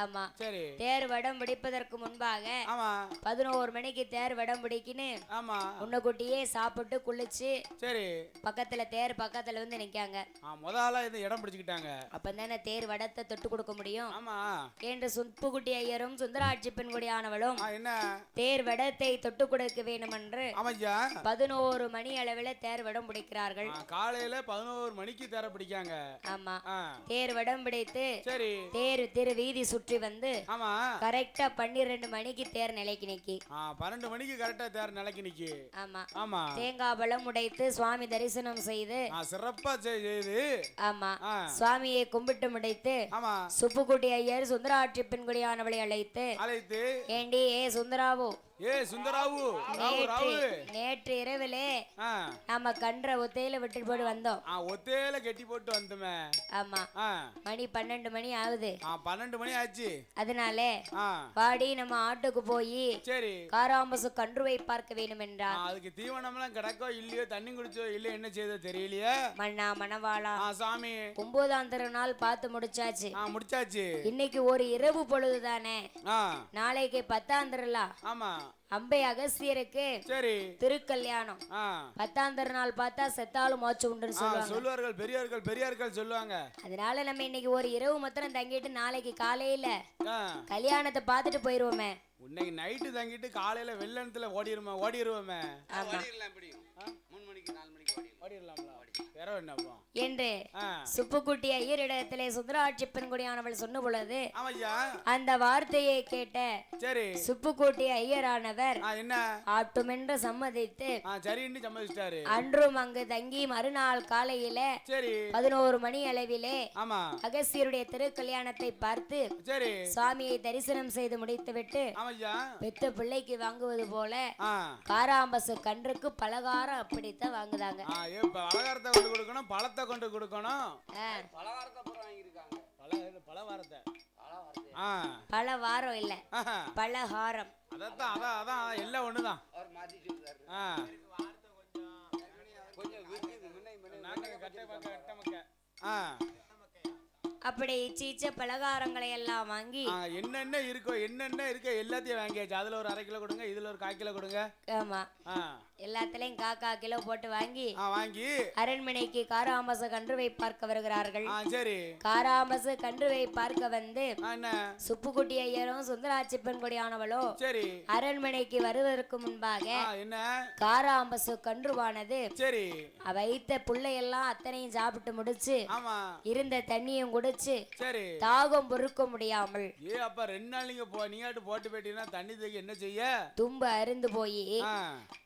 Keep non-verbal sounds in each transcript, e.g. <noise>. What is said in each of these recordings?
ஆமா. சரி. தேர் வடம் பிடிப்பதற்கு முன்பாக ஆமா. பதினோரு மணிக்கு தேர் வடம் பிடிக்குன்னு ஆமா முன்னக்கூட்டியே சாப்பிட்டு குளிச்சு சரி. பக்கத்துல தேர் பக்கத்துல வந்து நிக்காங்க. ஆ முத ஆளா இந்த இடம் பிடிச்சுக்கிட்டாங்க. அப்பதானே தேர் வடத்தை தொட்டு கொடுக்க முடியும்? ஆமா. என்று சுப்புக்குட்டி ஐயரும் சுந்தராட்சி பெண்குடியானவளும் ஆ என்ன? தேர் வடத்தை தொட்டு கொடுக்க வேண்டுமென்று ஆமாய்யா பதினோரு மணி அளவில் தேர் வடம் பிடிக்கிறார்கள். காலையில பதினோரு மணிக்கு தேர பிடிக்காங்க. ஆமா. தேர் வடம் பிடித்து சரி. தேர் திரு வீதி சுற்றி வந்து ஆமா. கரெக்டா பன்னிரெண்டு மணிக்கு தேர் நிலைக்கு நிக்கி. பன்னெண்டு மணிக்கு கரெக்டா தேர நிலைக்கு நிக்கி. ஆமா. ஆமா. தேங்காய் பழம் உடைத்து சுவாமி தரிசனம் செய்து சிறப்பா செய்- செய்து. ஆமா. சுவாமியை கும்பிட்டு முடித்து ஆமா. சுப்புக்குட்டி ஐயர் சுந்தராட்சி பெண்குடியானவளை அழைத்து அழைத்து ஏண்டி ஏ சுந்தராவு? ஏ சுந்தராவு. ராவு நேற்று ராவு நேற்று இரவிலே ஆ. நாம கன்ற ஒத்தையில விட்டு போட்டு வந்தோம். ஒத்தையில கட்டி போட்டு வந்தோமே. ஆமா. மணி பன்னெண்டு மணி ஆகுது. பன்னெண்டு மணி ஆச்சு. அதனால வாடி நம்ம ஆட்டுக்கு போய் சரி. காராம்பசு கன்றுவை பார்க்க வேண்டும் ஆ, என்றார் அதுக்கு தீவனம்லாம் கிடக்கோ இல்லையோ தண்ணி குடிச்சோ இல்லையோ என்ன செய்தோ தெரியலையே. மண்ணா மணவாளா. சாமி. ஒன்பதாம் திருநாள் பார்த்து முடிச்சாச்சு. முடிச்சாச்சு. இன்னைக்கு ஒரு இரவு பொழுதுதானே. ஆ. நாளைக்கு பத்தாம் திருலா ஆமா. அம்பை அகஸ்தியருக்கு சரி. திருக்கல்யாணம். பத்தாம் திருநாள் பார்த்தா செத்தாலும் மோச்சு உண்டுன்னு ஆ, சொல்லுவாங்க. சொல்லுவார்கள் பெரியவர்கள் பெரியார்கள் சொல்லுவாங்க. அதனால நம்ம இன்னைக்கு ஒரு இரவு மாத்திரம் தங்கிட்டு நாளைக்கு காலையில கல்யாணத்தை பார்த்துட்டு போயிருவோமே. இன்னைக்கு நைட்டு தங்கிட்டு காலையில வெள்ளனத்துல ஓடிருமா ஓடிருவோமே. ஓடிடலாம் எப்படியும் மூணு மணிக்கு நாலு மணிக்கு என்று சுப்புக்குட்டி ஐயரிடத்திலே சுந்தராட்சி பெண்குடியானவள் சொன்ன பொழுது அந்த வார்த்தையை கேட்ட சரி. சுப்புக்குட்டி ஐயரானவர் ஆ என்ன? ஆட்டுமென்று சம்மதித்து அன்றும் அங்கு தங்கி மறுநாள் காலையில சரி. பதினோரு மணி அளவிலே அகஸ்தியருடைய திருக்கல்யாணத்தை பார்த்து சரி. சுவாமியை தரிசனம் செய்து முடித்துவிட்டு பெத்த பிள்ளைக்கு வாங்குவது போல காராம்பசு கன்றுக்கு பலகாரம் அப்படித்தான் வாங்குதாங்க. ஏ பலகாரத்தை கொண்டு கொடுக்கணும் பழத்தை கொண்டு கொடுக்கணும். பலகாரத்தை பூரா வாங்கியிருக்காங்க. பல பலகாரத்தை. பல வாரம் இல்ல. பலகாரம். அதான் அதான் அதான் எல்லாம் ஒண்ணுதான். அப்படி இச்சீச்ச பலகாரங்களை எல்லாம் வாங்கி என்னென்ன இருக்கோ என்னென்ன இருக்கோ எல்லாத்தையும் வாங்கியாச்சு. அதுல ஒரு அரை கிலோ கொடுங்க இதுல ஒரு கால் கிலோ கொடுங்க. ஆமா. ஆ. எல்லாத்துலயும் காக்கா கிலோ போட்டு வாங்கி வாங்கி. அரண்மனைக்கு காராமச கன்றுவை பார்க்க வருகிறார்கள். சரி. காராமச கன்றுவை பார்க்க வந்து ஆ என்ன? சுப்புக்குட்டி ஐயரும் சுந்தராட்சி பெண்கொடியானவளோ சரி. அரண்மனைக்கு வருவதற்கு முன்பாக என்ன? காராம்பசு கன்றுவானது சரி. வைத்த புள்ளையெல்லாம் அத்தனையும் சாப்பிட்டு முடிச்சு இருந்த தண்ணியும் குடிச்சு சரி. தாகம் பொறுக்க முடியாமல் ஏ அப்ப ரெண்டு நாள் நீங்க போ நீயாட்டு போட்டு போயிட்டீங்கன்னா தண்ணி தூக்கி என்ன செய்ய? தும்பு அருந்து போய்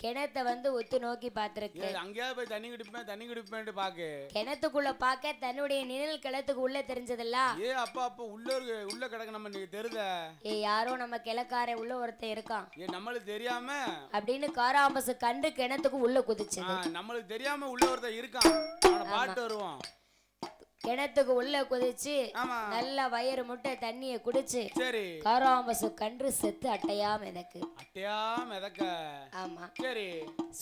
கிணத்த வந்து ஒத்து நோக்கி பார்த்திருக்கு. அங்கேயாவது போய் தண்ணி குடிப்பேன் தண்ணி குடிப்பேன்ட்டு பாக்கு. கிணத்துக்குள்ள பார்க்க தன்னுடைய நிழல் கிணத்துக்கு உள்ள தெரிஞ்சதில்ல. ஏ அப்பா அப்பா உள்ள ஒரு உள்ள கிடக்கு நம்ம நீங்க தெருத. ஏ யாரோ நம்ம கிழக்கார உள்ள ஒருத்தன் இருக்கான். ஏ நம்மளுக்கு தெரியாம அப்படின்னு காராம்பசு கண்டு கிணத்துக்கு உள்ள ஆ, குதிச்சது நம்மளுக்கு தெரியாம உள்ள ஒருத்தன் இருக்கான். பாட்டு வருவோம் கிணத்துக்கு உள்ள குதிச்சு நல்ல வயிறு முட்டை தண்ணியை குடிச்சு சரி. காராம்பசு கன்று செத்து அட்டையாம எனக்கு அட்டையா மிதக்க. ஆமா. சரி.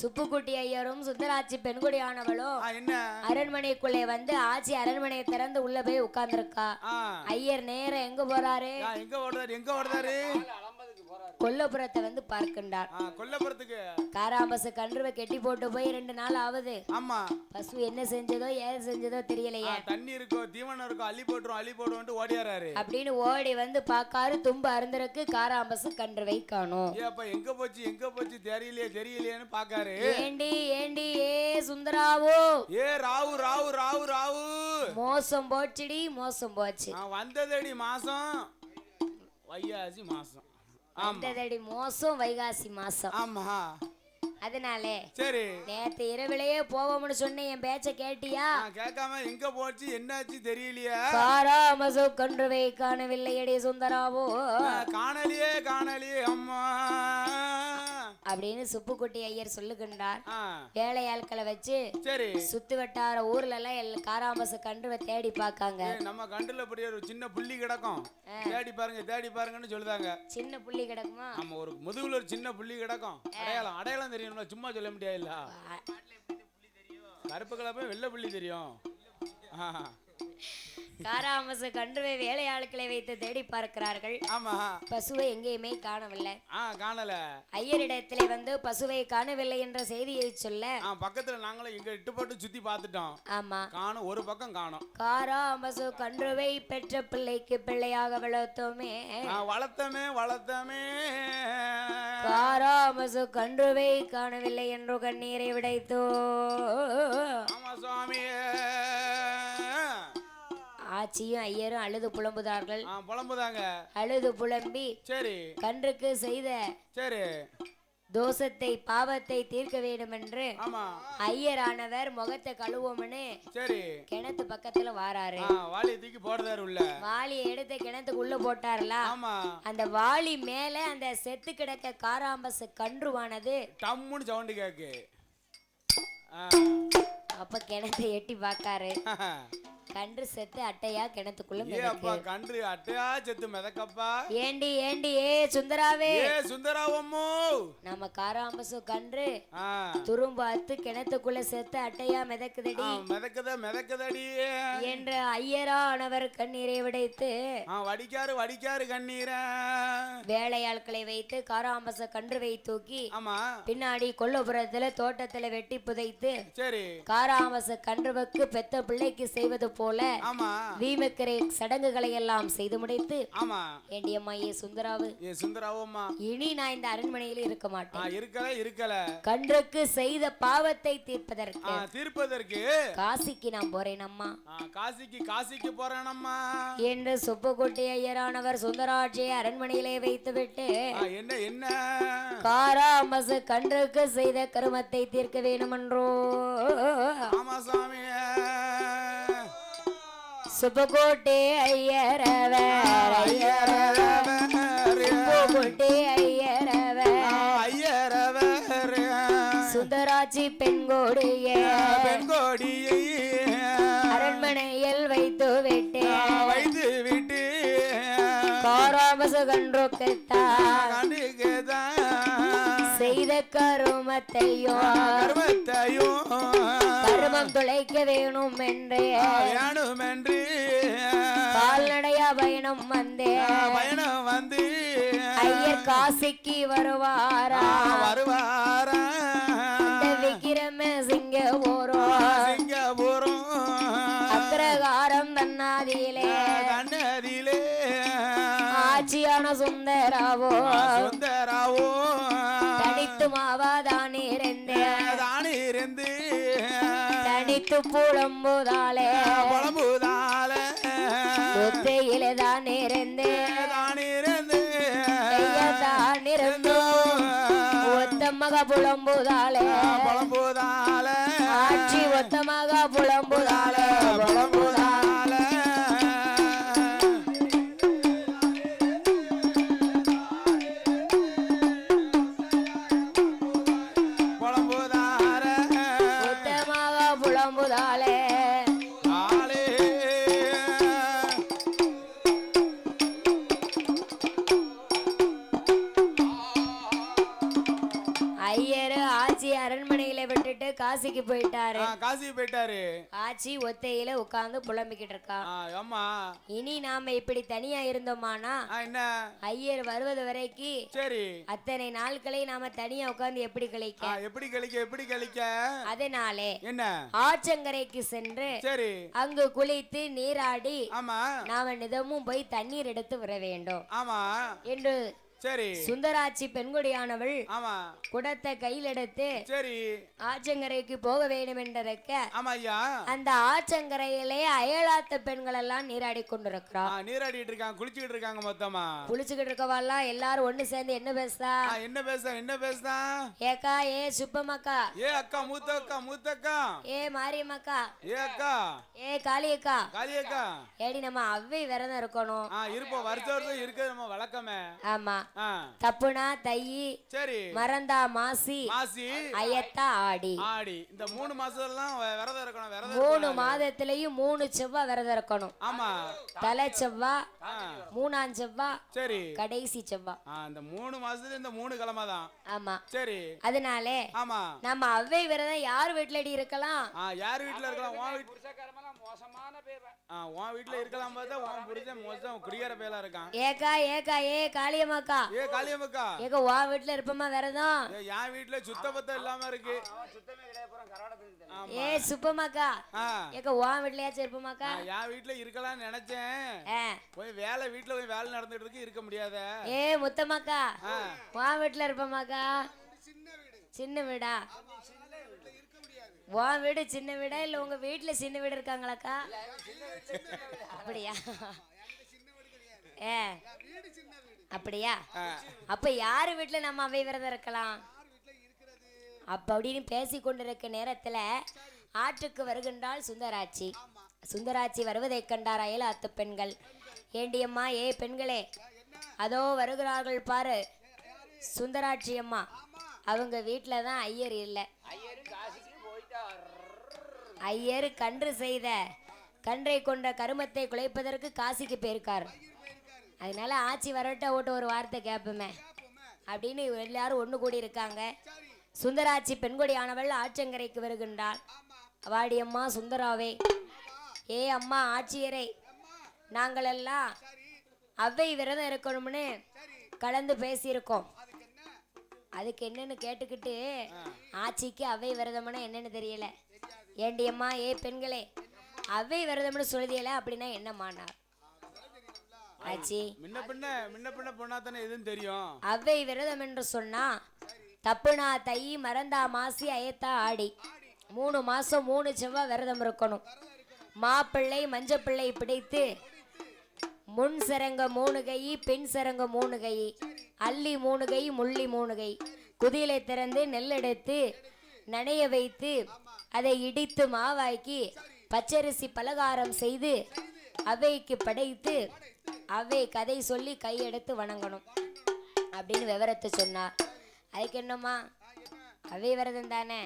சுப்புக்குட்டி ஐயரும் சுந்தராட்சி பெண்குடியானவளும் ஆ என்ன? அரண்மனைக்குள்ளே வந்து ஆச்சி அரண்மனையை திறந்து உள்ள போய் உட்கார்ந்திருக்கா. ஐயர் நேரம் எங்க போறாரு? எங்க ஓடுறாரு? எங்க ஓடுறாரு? கொல்லப்புறத்தை வந்து பார்க்கின்றார். ஆ கொல்லப்புறத்துக்கு. காராம்பசு கன்றுவை கெட்டி போட்டு போய் ரெண்டு நாள் ஆகுது. ஆமா. பசு என்ன செஞ்சதோ ஏது செஞ்சதோ தெரியலையே. தண்ணி இருக்கோ தீவனம் இருக்கோ அள்ளி போட்டுரும் அள்ளி போடுவோன்ட்டு ஓடியாராரு. அப்படின்னு ஓடி வந்து பாக்காரு தும்பு அருந்தருக்கு காராம்பசு கன்றுவை காணும். அப்ப எங்க போச்சு எங்க போச்சு தெரியலையே தெரியலையேன்னு பாக்காரு ஏண்டி ஏண்டி ஏ சுந்தராவோ? ஏ ராவு ராவு ராவு ராவு. மோசம் போச்சுடி மோசம் போச்சு. வந்ததடி மாசம். வையாசி மாசம். வந்ததடி மோசம் வைகாசி மாசம். ஆமா. அதனாலே சரி. நேத்து இரவிலேயே போவோம்னு சொன்னேன் என் பேச்ச கேட்டியா? கேட்காம எங்க போச்சு என்னாச்சு தெரியலையே. காராமசு கன்றுவை காணவில்லையடி சுந்தராவோ. ஆ, காணலையே காணலையே அம்மா. அப்படின்னு சுப்புக்குட்டி ஐயர் சொல்லுகின்றார். ஆ. வேலையாட்களை வச்சு சரி. சுத்து வட்டார ஊர்ல எல்லாம் எல் காராமசு கன்றுவை தேடி பார்க்காங்க. ஏய், நம்ம கண்டுல இப்படி ஒரு சின்ன புள்ளி கிடக்கும். தேடி பாருங்க தேடி பாருங்கன்னு சொல்லுதாங்க. சின்ன புள்ளி கிடக்குமா? நம்ம ஒரு முதுகுல ஒரு சின்ன புள்ளி கிடக்கும். அடையாளம் அடையாளம் தெரியணும்ல சும்மா சொல்ல முடியாதுல்ல? கருப்பு கலப்பே வெள்ளை புள்ளி தெரியும். காராமசு கன்றுவை வேலையாட்களை வைத்து தேடி பார்க்கிறார்கள். ஆமா. பசுவை எங்கேயுமே காணவில்லை. ஆ காணல. ஐயரிடத்திலே வந்து பசுவை காணவில்லை என்ற செய்தியை சொல்ல ஆ பக்கத்துல நாங்களும் இங்க இட்டு போட்டு சுத்தி பார்த்துட்டோம். ஆமா. காணும் ஒரு பக்கம் காணோம். காராமசு கன்றுவை பெற்ற பிள்ளைக்கு பிள்ளையாக வளர்த்தோமே. நான் வளர்த்தமே வளர்த்தமே. காராமசு கன்றுவை காணவில்லை என்று கண்ணீரை விடைத்தோ ஆமா சுவாமியே. ஆச்சியும் ஐயரும் அழுது புலம்புதார்கள். புலம்புதாங்க. அழுது புலம்பி சரி. கன்றுக்கு செய்த சரி. தோஷத்தை பாவத்தை தீர்க்க வேண்டும் என்று ஐயரானவர் முகத்தை கழுவோம்னு சரி. கிணத்து பக்கத்துல வாராரு. ஆ வாளியை தூக்கி போடுதாரு உள்ள. வாளியை எடுத்து கிணத்துக்குள்ள போட்டார்ல? அந்த வாளி மேல அந்த செத்து கிடக்க காராம்பசு கன்றுவானது. டம்முன்னு சவுண்டு கேக்கு. அப்ப கிணத்தை எட்டி பார்க்காரு. கன்று செத்து அட்டையா கிணத்துக்குள்ள ஏ அப்பா மிதக்கு. கன்று அட்டையா செத்து மிதக்கப்பா? ஏண்டி ஏண்டி ஏ சுந்தராவே. ஏ சுந்தராவம்மோ. நம்ம காராம்பசு கன்று ஆ. துரும்பாத்து கிணத்துக்குள்ள செத்து அட்டையா மிதக்குதடி. ஆ, மிதக்குத மிதக்குதடி. என்று ஐயரானவர் கண்ணீரை விடைத்து ஆ வடிக்காரு வடிக்காரு கண்ணீர. வேலையாட்களை வைத்து காராம்பச கன்றுவை தூக்கி ஆமா. பின்னாடி கொல்லப்புறத்துல தோட்டத்துல வெட்டி புதைத்து சரி. காராமச கன்றுவுக்கு பெத்த பிள்ளைக்கு செய்வது போல வீமக்கரை சடங்குகளை எல்லாம் செய்து முடித்து ஆமா. ஏண்டியம்மா ஏ சுந்தராவு? ஏ சுந்தராவம்மா இனி நான் இந்த அரண்மனையில் இருக்க மாட்டேன். இருக்கல இருக்கல. கன்றுக்கு செய்த பாவத்தை தீர்ப்பதற்கு. தீர்ப்பதற்கு. காசிக்கு நான் போறேன் அம்மா. காசிக்கு காசிக்கு போறேனம்மா என்று சுப்புக்குட்டி ஐயரானவர் சுந்தராட்சியை அரண்மனையிலே வைத்துவிட்டு என்ன என்ன? காராமசு கன்றுக்கு செய்த கருமத்தை தீர்க்க வேணுமென்றோ ஆமா சாமி. சுப்புக்குட்டி ஐயரவர். சுப்புக்குட்டி ஐயரவர். ஐயரவர். சுந்தராட்சி பெண்கோடியே. பெண்கோடியை. அரண்மனையில் வைத்து விட்டு வைத்து விட்டு காராமசு கன்றுக்குத்தான் கருமத்தையும் கர்மத்தையும் கருமம் துளைக்க வேணும் என்றே வேணுமென்று. கால்நடையா பயணம் வந்தே. பயணம் வந்து. ஐயர் காசிக்கு வருவாரா? வருவாரா? விக்கிரம சிங்க போறோம். சிங்கப்பூரம் அக்ரகாரம் தன்னாதியிலே தன்னதிலே ஆட்சியான சுந்தராவோ. சுந்தராவோ. தனித்து மாவாதான் இருந்தே தானே இருந்து தனித்து புலம்புதாலே. புலம்புதால ஒத்தையிலே தான் இருந்தே தானே இருந்து தான் இருந்து ஒத்த மக புலம்புதாலே. புலம்புதால. ஆட்சி ஒத்த மக புலம்புதாலே. புலம்புதால ஆச்சி ஒத்தையில உட்கார்ந்து புலம்பிக்கிட்டு இருக்கா. ஆமா. இனி நாம இப்படி தனியா இருந்தோமானா? என்ன? ஐயர் வருவது வரைக்கும் சரி. அத்தனை நாட்களை நாம தனியா உட்கார்ந்து எப்படி கழிக்க? எப்படி கழிக்க எப்படி கழிக்க? அதனாலே என்ன? ஆற்றங்கரைக்கு சென்று சரி. அங்கு குளித்து நீராடி ஆமா. நாம நிதமும் போய் தண்ணீர் எடுத்து வர வேண்டும். ஆமா. என்று சரி. சுந்தராட்சி பெண்குடியானவள் ஆமா. குடத்தை கையில் எடுத்து சரி. ஆற்றங்கரைக்கு போக வேண்டும் என்றதற்க ஆமா ஐயா. அந்த ஆற்றங்கரையிலே அயலாத்த பெண்கள் எல்லாம் நீராடி ஆ, கொண்டிருக்கிறோம் நீராடிட்டு இருக்காங்க குளிச்சுக்கிட்டு இருக்காங்க மொத்தமா. குளிச்சுக்கிட்டு இருக்கவாலாம் எல்லாரும் ஒண்ணு சேர்ந்து என்ன பேசுதா? என்ன பேச என்ன பேசுதான் ஏக்கா ஏ சுப்பமக்கா. ஏ அக்கா மூத்த அக்கா மூத்த அக்கா ஏ மாரியம்மக்கா. ஏ அக்கா. ஏ காளியக்கா. காளி அக்கா ஏடி நம்ம அவ்வை விரதம் இருக்கணும். இருப்போம். வருஷம் வருஷம் இருக்கிறது நம்ம வழக்கமே. ஆமா. தப்புனா தையி சரி. மறந்தா மாசி மாசி. அயத்தா ஆடி. ஆடி. இந்த மூணு மாசம்லாம் விரதம் இருக்கணும் விரதம் மூணு. மாதத்திலயும் மூணு செவ்வா விரதம் இருக்கணும். ஆமா. தலை செவ்வா ஆ. மூணாம் செவ்வா சரி. கடைசி செவ்வா. ஆ இந்த மூணு மாசத்துல இந்த மூணு கிழமை தான். ஆமா. சரி. அதனாலே ஆமா. நம்ம அவ்வை விரதம் யார் வீட்டுலடி இருக்கலாம்? ஆ யார் வீட்ல இருக்கலாம்? உன் வீட்டுல இருக்கலாம் பார்த்தா உன் புரிஞ்ச மோசம் குடிகார பேலா இருக்கான். ஏக்கா ஏக்கா ஏ காளியம்மாக்கா. ஏ காளியம்மக்கா. ஏக்கா உன் வீட்டுல இருப்பமா ஏ, என் வீட்டுல சுத்த பத்தம் இல்லாம இருக்கு. ஏ சுப்பமாக்கா ஏக்கா உன் வீட்லயாச்சும் இருப்பமாக்கா? நான் என் வீட்டுல இருக்கலாம்னு நினைச்சேன். போய் வேலை வீட்டுல போய் வேலை நடந்துட்டு இருக்கு இருக்க முடியாத. ஏ முத்தம்மாக்கா. ஆ, உன் வீட்டுல இருப்பமாக்கா? சின்ன வீடா. உன் வீடு சின்ன வீடா? இல்ல உங்க வீட்டுல சின்ன வீடு இருக்காங்களாக்கா? அப்படியா? ஏ. அப்படியா. அப்ப யாரு வீட்டுல நம்ம அவை விரதம் இருக்கலாம் அப்ப அப்படின்னு பேசி கொண்டிருக்க நேரத்துல ஆற்றுக்கு வருகின்றாள் சுந்தராட்சி. சுந்தராட்சி வருவதைக் கண்டார் அயலாத்து பெண்கள். ஏண்டியம்மா ஏ பெண்களே அதோ வருகிறார்கள் பாரு. சுந்தராட்சி அம்மா. அவங்க வீட்டில தான் ஐயர் இல்லை. ஐயர் கன்று செய்த கன்றை கொண்ட கருமத்தை குலைப்பதற்கு காசிக்கு போயிருக்கார். அதனால ஆச்சி வரட்ட ஓட்ட ஒரு வார்த்தை கேட்போமே. அப்படின்னு எல்லாரும் ஒன்று கூடி இருக்காங்க சுந்தராட்சி பெண்கொடியானவள் ஆற்றங்கரைக்கு வருகின்றாள். வாடியம்மா சுந்தராவே ஏ அம்மா ஆட்சியரே நாங்களெல்லாம் அவ்வை விரதம் இருக்கணும்னு கலந்து பேசியிருக்கோம். அதுக்கு என்னன்னு கேட்டுக்கிட்டு ஆச்சிக்கு அவை விரதம்னா என்னன்னு தெரியல. ஏண்டி அம்மா ஏ பெண்களே அவை விரதம்னு சொல்லுதியல அப்படின்னா என்னம்மானார் ஆச்சி முன்ன பின்ன முன்ன பின்ன பொண்ணா தானே எதுவும் தெரியும். அவ்வை விரதம் என்று சொன்னா தப்புனா தை மறந்தா மாசி அயத்தா ஆடி. மூணு மாசம் மூணு செவ்வாய் விரதம் இருக்கணும். மாப்பிள்ளை மஞ்சப்பிள்ளை பிடித்து முன் சரங்க மூணு கை பின் சரங்க மூணு கை. அள்ளி மூணு கை முள்ளி மூணு கை குதிலை திறந்து நெல்லெடுத்து நனைய வைத்து அதை இடித்து மாவாக்கி பச்சரிசி பலகாரம் செய்து அவைக்கு படைத்து அவை கதை சொல்லி கையெடுத்து வணங்கணும் அப்படின்னு விவரத்தை சொன்னார் அதுக்கு என்னம்மா? அவை விரதம் தானே?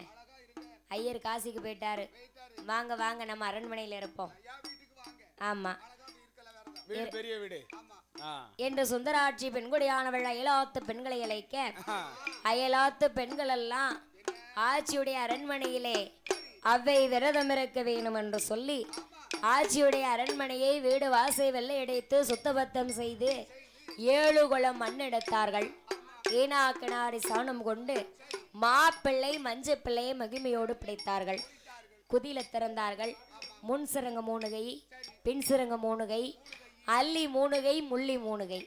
ஐயர் காசிக்கு போயிட்டாரு. வாங்க வாங்க நம்ம அரண்மனையில் இருப்போம். ஆமாம் வீடு பெரிய வீடு. என்று சுந்தராட்சி பெண்குடியானவள் அயலாத்து பெண்களை அழைக்க ஆ. அயலாத்து பெண்கள் எல்லாம் ஆட்சியுடைய அரண்மனையிலே அவ்வை விரதம் இருக்க வேணும் என்று சொல்லி ஆட்சியுடைய அரண்மனையை வீடு வாசை வெள்ளையடைத்து சுத்தபத்தம் செய்து ஏழு குளம் மண் எடுத்தார்கள். ஈனா கிணாரி சாணம் கொண்டு மாப்பிள்ளை மஞ்சள் பிள்ளையை மகிமையோடு பிடித்தார்கள். குதில திறந்தார்கள். முன் சிறங்க மூணுகை பின் சிறங்க மூணுகை அள்ளி மூணுகை முள்ளி மூணுகை.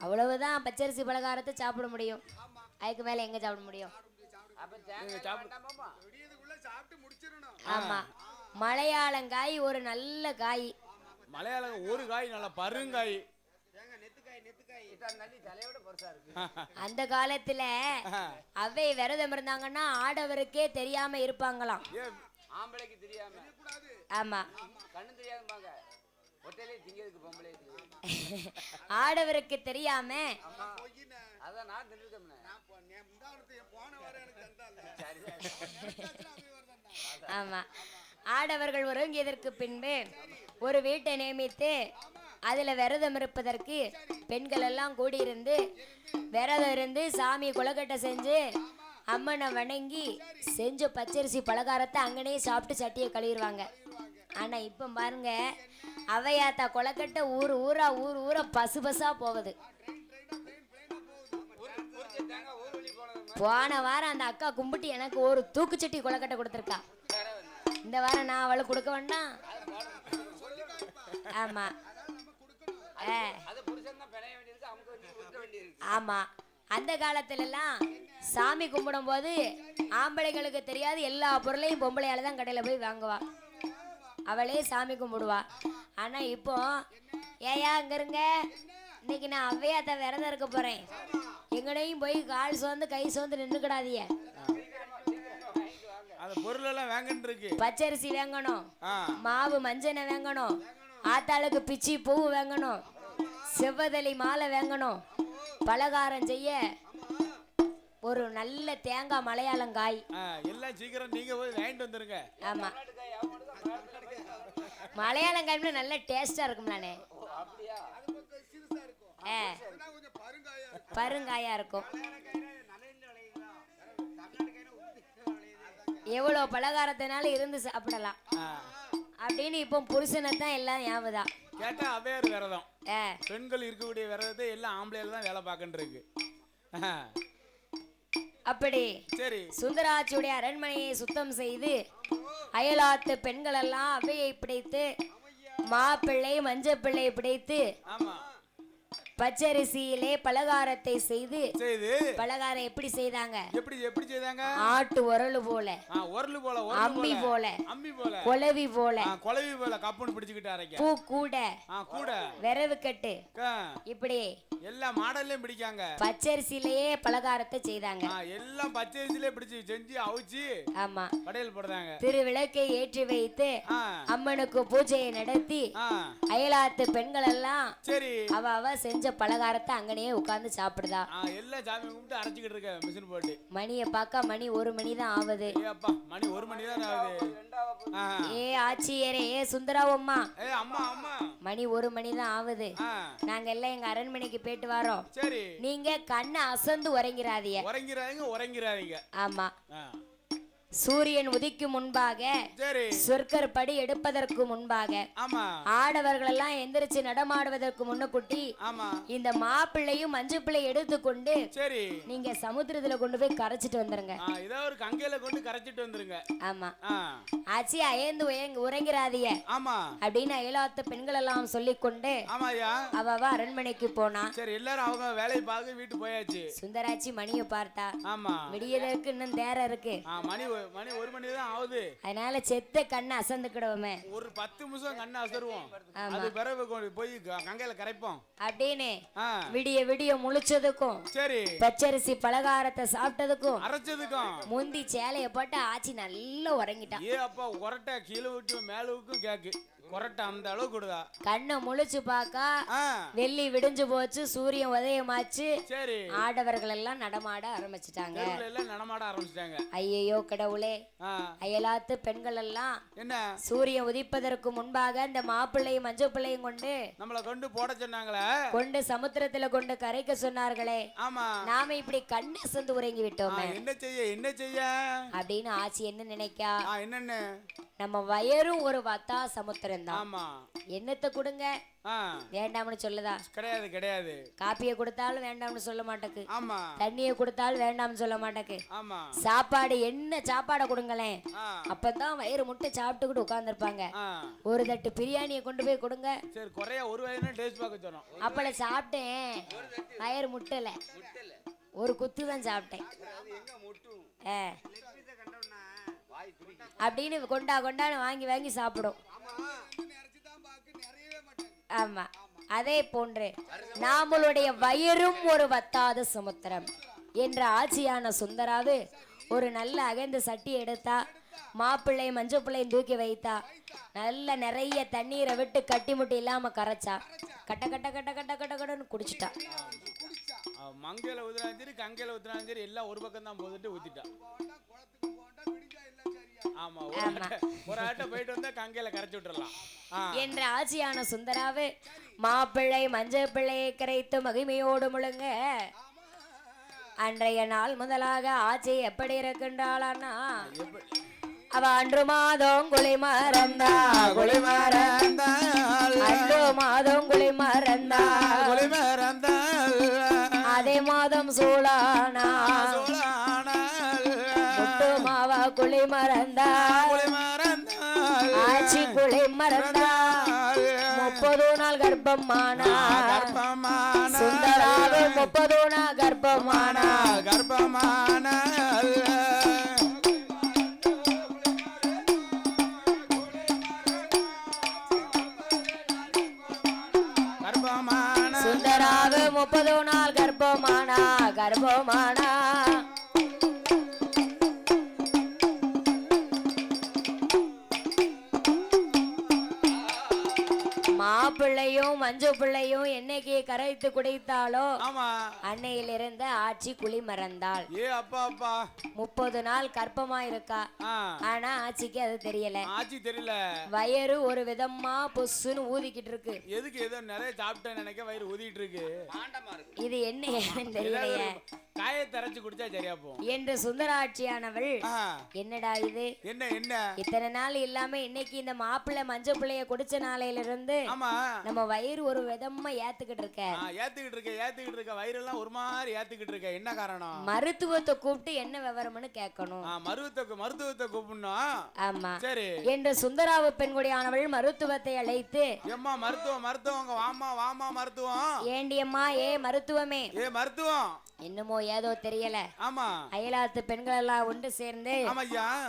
அவ்வளவுதான் பச்சரிசி பலகாரத்தை சாப்பிட முடியும். அதுக்கு மேல எங்க சாப்பிட முடியும்? ஆமா. மலையாளங்காய் ஒரு நல்ல காய். மலையாளம் ஒரு காய் நல்ல பருங்காய். அந்த காலத்துல அவை விரதம் இருந்தாங்கன்னா ஆடவருக்கே தெரியாம இருப்பாங்களாம். ஆம்பளைக்கு தெரியாம. ஆமா. கண்ணு தெரியாதும்பாங்க ஒட்டையிலே திங்கிறதுக்கு பொம்பளை <laughs> ஆடவருக்கு தெரியாம. அதான் நான் <laughs> சரி ஆமா. ஆடவர்கள் ஒருங்கியதற்கு பின்பு ஒரு வீட்டை நியமித்து அதுல விரதம் இருப்பதற்கு பெண்கள் எல்லாம் கூடியிருந்து விரதம் இருந்து சாமி குலக்கட்டை செஞ்சு அம்மனை வணங்கி செஞ்ச பச்சரிசி பலகாரத்தை அங்கனே சாப்பிட்டு சட்டியை கழுவிடுவாங்க. ஆனா இப்ப பாருங்க அவையாத்தா கொலக்கட்டை ஊர் ஊரா ஊர் ஊரா பசு பசா போகுது. போன வாரம் அந்த அக்கா கும்பிட்டு எனக்கு ஒரு தூக்குச்சட்டி கொலக்கட்டை கொடுத்துருக்கா. இந்த வாரம் நான் அவளுக்கு கொடுக்க வேண்டாம். ஆமா. ஆ, அந்த காலத்துல எல்லாம் சாமி கும்பிடும் போது ஆம்பளைங்களுக்கு தெரியாது எல்லா பொருளையும் பொம்பளையால தான் கடையில போய் வாங்குவா. அவளே சாமி கும்பிடுவா. ஆனா இப்போ ஏயா இங்க இருங்க. இன்னைக்கு நான் அவ்வையாத்த விரதம் இருக்க போறேன். எங்கனையும் போய் கால் சோர்ந்து கை சோர்ந்து இருக்கு. பச்சரிசி வாங்கணும். மாவு மஞ்சனை வாங்கணும். ஆத்தாளுக்கு பிச்சி பூ வாங்கணும். செவ்வதலி மாலை வாங்கணும். பலகாரம் செய்ய ஒரு நல்ல தேங்காய் மலையாளங்காய். எல்லாம் சீக்கிரம் நீங்க போய் வாங்கிட்டு வந்துருங்க. ஆமா. மலையாளங்காய்னா நல்ல டேஸ்டா அப்படியா ஏ பருங்காயா இருக்கும். எவ்வளவு பலகாரத்தினாலும் இருந்து சாப்பிடலாம். அப்படின்னு இப்போ புருஷனை தான் எல்லாம் ஞாபகம் கேட்டா அவையார் விரதம். பெண்கள் இருக்கக்கூடிய விரதத்தை எல்லாம் ஆம்பளையில தான் வேலை பார்க்கன்னு இருக்கு. அப்படி சரி. சுந்தராட்சியுடைய அரண்மனையை சுத்தம் செய்து அயலாத்து பெண்கள் எல்லாம் அவையை பிடித்து மாப்பிள்ளை மஞ்சப்பிள்ளை பிடித்து ஆமா. பச்சரிசியிலே பலகாரத்தை செய்து செய்து. பலகாரம் எப்படி செய்தாங்க? எப்படி எப்படி செய்தாங்க? ஆட்டு உரல் போல உரலு போல அம்மி போல. அம்மி போல. குலவி போல. குலவி போல கப்புன்னு பிடிச்சுக்கிட்டு அரைக்க. பூ கூட கூட. விரவு கட்டு. இப்படி எல்லா மாடல்லையும் பிடிக்காங்க. பச்சரிசியிலேயே பலகாரத்தை செய்தாங்க. எல்லாம் பச்சரிசிலே பிடிச்சு செஞ்சு அவிச்சு ஆமா. படையல் போடுறாங்க. திருவிளக்கை ஏற்றி வைத்து அம்மனுக்கு பூஜையை நடத்தி அயலாத்து பெண்கள் எல்லாம் சரி. அவ அவ செஞ்ச பலகாரத்தை அங்கனே உட்கார்ந்து சாப்பிடுதா? எல்லாம் சாமி கும்பிட்டு அரைச்சிக்கிட்டு இருக்க மிஷின் போட்டு. மணியை பார்க்க மணி ஒரு மணி தான் ஆகுது மணி ஒரு மணி தான் ஆகுது ஏ ஆச்சியரே ஏ சுந்தராவம்மா. ஏ அம்மா அம்மா. மணி ஒரு மணி தான் ஆகுது நாங்க எல்லாம் எங்க அரண்மனைக்கு போயிட்டு வரோம். சரி. நீங்க கண்ணை அசந்து உறங்கிறாதீங்க. உறங்கிறாதீங்க உறங்கிறாதீங்க. ஆமா. சூரியன் உதிக்கும் முன்பாக சரி. சொற்கர் படி எடுப்பதற்கு முன்பாக. ஆடவர்கள் எல்லாம் எந்திரிச்சு நடமாடுவதற்கு முன்னக்குட்டி இந்த மாப்பிள்ளையும் மஞ்சு பிள்ளை எடுத்துக்கொண்டு நீங்க சமுத்திரத்துல கொண்டு போய் கரைச்சிட்டு வந்துருங்க. ஒரு கங்கையில கொண்டு கரைச்சிட்டு வந்துருங்க. ஆமா. ஆச்சி உயங்க உறங்கிறாதிய. ஆமா. அப்படின்னு அயலாத்த பெண்கள் எல்லாம் சொல்லிக்கொண்டு ஆமா ஐயா. அவ அரண்மனைக்கு போனா. சரி எல்லாரும் அவங்க வேலையை பார்க்க வீட்டு போயாச்சு. சுந்தராச்சி மணியை பார்த்தா. ஆமா. விடியதற்கு இன்னும் நேரம் இருக்கு. மணி மணி ஒரு மணி தான் ஆகுது அதனால செத்த கண்ணை அசந்துக்கிடுவோமே. ஒரு பத்து நிமிஷம் கண்ணை அசருவோம். ஆமா. அது பிறகு கொண்டு போய் க- கங்கையில கரைப்போம். அப்படின்னு ஆ. விடிய விடிய முழிச்சதுக்கும் சரி. பச்சரிசி பலகாரத்தை சாப்பிட்டதுக்கும் அரைச்சதுக்கும். முந்தி சேலைய போட்டு ஆச்சி நல்லா உறங்கிட்டான். ஏ அப்பா கொரட்டை கீழே விட்டு மேலுக்கும் கேக்கு. கொரட்டை அந்த அளவுக்கு கொடுதா? கண்ணை முழிச்சு பார்க்கா ஆ. வெள்ளி விடிஞ்சு போச்சு சூரியன் உதயமாச்சு. சரி. ஆடவர்கள் எல்லாம் நடமாட ஆரம்பிச்சிட்டாங்க. எல்லாம் நடமாட ஆரம்பிச்சிட்டாங்க. ஐயையோ கடவுளே. அயலாத்து பெண்கள் எல்லாம் என்ன? சூரியன் உதிப்பதற்கு முன்பாக இந்த மாப்பிள்ளையும் மஞ்சள் பிள்ளையும் கொண்டு நம்மளை கொண்டு போட சொன்னாங்களே. கொண்டு சமுத்திரத்துல கொண்டு கரைக்க சொன்னார்களே. ஆமா. நாம இப்படி கண்ணை அசந்து உறங்கி விட்டோமே. என்ன செய்ய என்ன செய்ய? அப்படின்னு ஆச்சி என்ன நினைக்கா? என்னன்னு? நம்ம வயரும் ஒரு வத்தா சமுத்திரம் தான் ஆமா. என்னத்தை கொடுங்க? வேண்டாம்னு சொல்லுதா? கிடையாது கிடையாது. காப்பியை கொடுத்தாலும் வேண்டாம்னு சொல்ல மாட்டேக்கு. ஆமா. தண்ணியை கொடுத்தாலும் வேண்டாம்னு சொல்ல மாட்டேக்கு. ஆமா. சாப்பாடு என்ன சாப்பாடை கொடுங்களேன். அப்பதான் வயிறு முட்டை சாப்பிட்டுக்கிட்டு உட்காந்துருப்பாங்க ஆ. ஒரு தட்டு பிரியாணியை கொண்டு போய் கொடுங்க. சரி குறைய ஒரு வயதுனா டேஸ்ட் பார்க்க சொன்னோம். அப்பள சாப்பிட்டேன். வயிறு முட்டல ஒரு குத்து தான் சாப்பிட்டேன். அப்படின்னு கொண்டா கொண்டான்னு வாங்கி வாங்கி சாப்பிடும். ஆமா. அதே போன்று நாமளுடைய வயிறும் ஒரு வத்தாத சமுத்திரம் என்ற ஆட்சியான சுந்தராவு ஒரு நல்ல அகந்த சட்டி எடுத்தா மாப்பிள்ளை மஞ்சள் பிள்ளையும் தூக்கி வைத்தா நல்ல நிறைய தண்ணீரை விட்டு கட்டி முட்டி இல்லாம கரைச்சா கட்ட கட்ட கட்ட கட்ட கட்ட கடன்னு குடிச்சிட்டா. மங்கையில ஊத்துனாலும் சரி கங்கையில ஊத்துனாலும் சரி எல்லாம் ஒரு பக்கம் தான் போதுட்டு ஊத்திட்டா. ஆமா ஒரு ஆட்டை ஒரு ஆட்டை போயிட்டு வந்தா கங்கையில கரைச்சி விட்டுறலாம். ஆ. என்ற ஆட்சியான சுந்தராவு மாப்பிள்ளை மஞ்சள் பிள்ளையை கரைத்து மகிமையோடு முழுங்க. அன்றைய நாள் முதலாக ஆட்சி எப்படி இருக்கின்றாளான்னா அவ அன்று மாதம் குலை மறந்தா. கொலை மறந்தாள் அன்று மாதம் குலை மறந்தா. கொலை மறந்தாள் அதே மாதம் சூழானா. மறந்தாள். ஆட்சி குலை மறந்தா முப்பது நாள் கர்ப்பமானா. கர்ப்பமான. சுந்தராவு முப்பது நாள் கர்ப்பமானா. கர்ப்பமான. முப்பது நாள் கர்ப்பமானா. கர்ப்பமானா மாப்பிள்ளையும் மஞ்சு பிள்ளையும் என்னைக்கு கரைத்து குடித்தாலோ ஆமா. அன்னையிலிருந்து ஆட்சி குழி மறந்தாள். ஏ அப்பா அப்பா. முப்பது நாள் கர்ப்பமா இருக்கா ஆனா ஆட்சிக்கு அது தெரியல. ஆச்சி தெரியல. வயறு ஒரு விதமா பொசுன்னு ஊதிக்கிட்டு இருக்கு எதுக்கு ஏதோ நிறைய சாப்பிட்டேன்னு நினைக்க வயிறு ஊதிட்டு இருக்கு. இது என்ன ஏன்னு தெரியலையே. காயத்தை அரைச்சு குடிச்சா சரியா போகும். என்று சுந்தராட்சியானவள் என்னடா இது? என்ன என்ன? இத்தனை நாள் இல்லாம இன்னைக்கு இந்த மாப்பிள்ளை மஞ்சள் பிள்ளைய குடிச்ச நாளையில இருந்து ஆமா. நம்ம வயிறு ஒரு விதமா ஏத்துக்கிட்டு இருக்க. ஏத்துக்கிட்டு இருக்க ஏத்துக்கிட்டு இருக்க. வயிறெல்லாம் ஒரு மாதிரி ஏத்துக்கிட்டு இருக்க. என்ன காரணம்? மருத்துவத்தை கூப்பிட்டு என்ன விவரம்னு கேட்கணும். மருத்துவத்தை மருத்துவத்தை கூப்பிடணும்? ஆமா. சரி. என்று சுந்தராவு பெண்குடியானவள் மருத்துவத்தை அழைத்து ஏம்மா மருத்துவம் மருத்துவம் வாமா வாமா மருத்துவம். ஏண்டியம்மா ஏ மருத்துவமே. ஏ மருத்துவம். என்னமோ ஏதோ தெரியல. ஆமா. அயலாத்து பெண்கள் எல்லாம் ஒன்று சேர்ந்து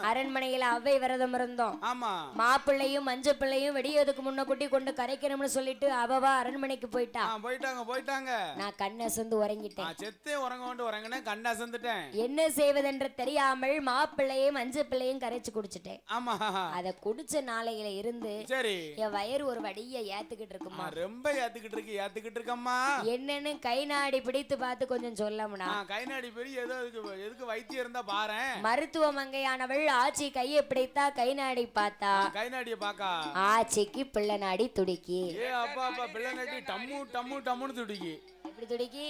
அரண்மனையில அவ்வை விரதம் இருந்தோம். ஆமா. மாப்பிள்ளையும் மஞ்ச பிள்ளையும் வெடியதுக்கு முன்ன குட்டி கொண்டு கரைக்கணும்னு சொல்லிட்டு அவவா அரண்மனைக்கு போயிட்டா. ஆ, போயிட்டாங்க போயிட்டாங்க. நான் கண்ணசந்து உறங்கிட்டேன். செத்தே உறங்க கொண்டு உறங்கினேன் கண்ணு அசந்துட்டேன் என்ன செய்வதென்று தெரியாமல் மாப்பிள்ளையும் மஞ்ச பிள்ளையும் கரைச்சு குடிச்சிட்டேன். ஆமா. அத குடிச்ச நாளையில இருந்து சரி. என் வயிறு ஒரு வடிய ஏத்துக்கிட்டு ஆ, இருக்குமா ரொம்ப ஏத்துக்கிட்டு இருக்கு ஏத்துக்கிட்டு இருக்கம்மா. என்னன்னு கை நாடி பிடித்து பார்த்து கொஞ்சம் சொல்லமுனா. ஆ, கை நாடி பெரிய ஏதோ இதுக்கு எதுக்கு வைத்தியம் இருந்தா பாரேன். மருத்துவ மங்கையானவள் ஆச்சி கையை பிடித்தா கை நாடி பார்த்தா. கை நாடிய பாக்கா. ஆச்சிக்கு பிள்ளை நாடி துடிக்கி. ஏ அப்பா. அப்பா பிள்ளை நாடி டம்மு டம்மு டம்முன்னு துடிக்கி. எப்படி துடிக்கி?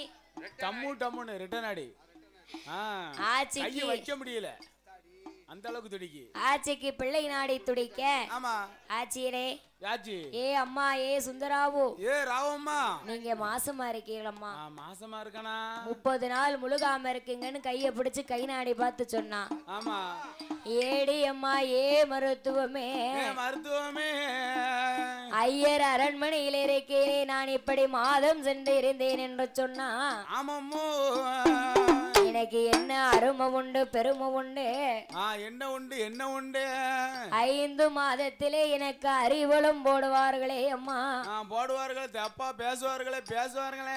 டம்மு டம்முன்னு ரிட்டன் அடி ஆ. கையை வைக்க முடியல. அந்த அளவுக்கு துடிக்கி. ஆச்சிக்கு பிள்ளை நாடி துடிக்க. ஆமா. ஆச்சியரே. யாச்சி? ஏ அம்மா ஏ சுந்தராவு. ஏ ராவம்மா. நீங்க மாசமா இருக்கீங்களம்மா. மாசமா இருக்கனா? முப்பது நாள் முழுகாம இருக்கீங்கன்னு கைய பிடிச்சு கை நாடி பார்த்து சொன்னா. ஆமா. ஏடி அம்மா ஏ மருத்துவமே. மருத்துவமே. ஐயர் அரண்மனையில் இருக்கிறே நான் இப்படி மாதம் சென்று இருந்தேன் என்று சொன்னா. ஆமாம்மோ. எனக்கு என்ன அருமை உண்டு பெருமை உண்டு? என்ன உண்டு என்ன உண்டு? ஐந்து மாதத்திலே எனக்கு அறிவளும் போடுவார்களே அம்மா. போடுவார்கள் தப்பா பேசுவார்களே பேசுவார்களே.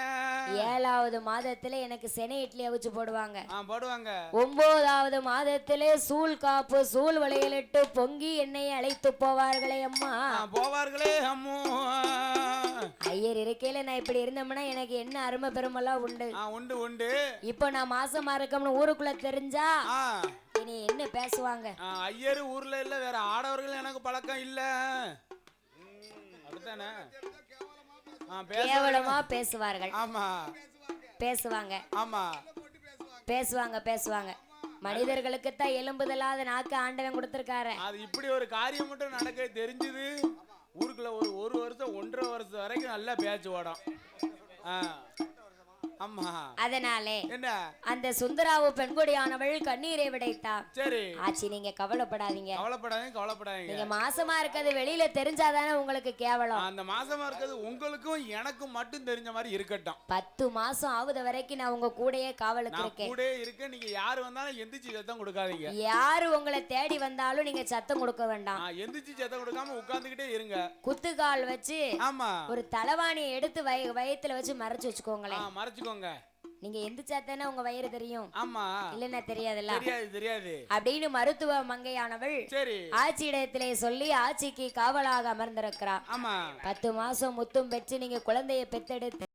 ஏழாவது மாதத்திலே எனக்கு செனை இட்லி அவிச்சு போடுவாங்க. போடுவாங்க. ஒன்பதாவது மாதத்திலே சூள் காப்பு சூள் வளையலிட்டு பொங்கி என்னை அழைத்து போவார்களே அம்மா. போவார்களே அம்மோ. ஐயர் இருக்கையில நான் இப்படி இருந்தோம்னா எனக்கு என்ன அருமை பெருமெல்லாம் உண்டு? உண்டு உண்டு. இப்போ நான் மாசமா இருக்கோம்னு ஊருக்குள்ள தெரிஞ்சா இனி என்ன பேசுவாங்க? ஐயரு ஊர்ல இல்ல வேற ஆடவர்கள் எனக்கு பழக்கம் இல்ல. அப்படித்தானே? கேவலமா பேசுவார்கள். ஆமா. பேசுவாங்க. ஆமா. பேசுவாங்க பேசுவாங்க. மனிதர்களுக்கு தான் எலும்புதலாத நாக்கு ஆண்டவன் கொடுத்திருக்காரு அது இப்படி ஒரு காரியம் மட்டும் நடக்க தெரிஞ்சது. ஊருக்குள்ள ஒரு ஒரு வருஷம் ஒன்றரை வருஷம் வரைக்கும் நல்லா பேச்சு ஓடும். அதனாலே என்ன? அந்த சுந்தராவு பெண்கொடியானவள் கண்ணீரை விடைத்தா சரி. ஆச்சி நீங்க கவலைப்படாதீங்க. கவலைப்படாதீங்க கவலைப்படாதீங்க. நீங்க மாசமா இருக்கிறது வெளியில தெரிஞ்சாதானே உங்களுக்கு கேவலம். அந்த மாசமா இருக்கிறது உங்களுக்கும் எனக்கும் மட்டும் தெரிஞ்ச மாதிரி இருக்கட்டும். பத்து மாசம் ஆகுத வரைக்கும் நான் உங்க கூடயே காவலுக்கு இருக்கேன். கூட இருக்க நீங்க யாரு வந்தாலும் எந்திரிச்சு சத்தம் கொடுக்காதீங்க. யாரு உங்களை தேடி வந்தாலும் நீங்க சத்தம் கொடுக்க வேண்டாம். எந்திரிச்சு சத்தம் கொடுக்காம உட்கார்ந்துகிட்டே இருங்க. குத்துக்கால் வச்சு ஆமா. ஒரு தலைவாணியை எடுத்து வய வயத்துல வச்சு மறைச்சு வச்சுக்கோங்களேன். மறைச்சுக்கோங்க நீங்க எந்திரிச்சா தானே உங்க வயிறு தெரியும். ஆமா. இல்லைன்னா தெரியாதுல்ல? தெரியாது தெரியாது. அப்படின்னு மருத்துவ மங்கையானவள் சரி. ஆட்சியிடத்திலே சொல்லி ஆட்சிக்கு காவலாக அமர்ந்திருக்கிறா ஆமா. பத்து மாசம் முத்தும் பெற்று நீங்க குழந்தைய பெத்தெடுத்து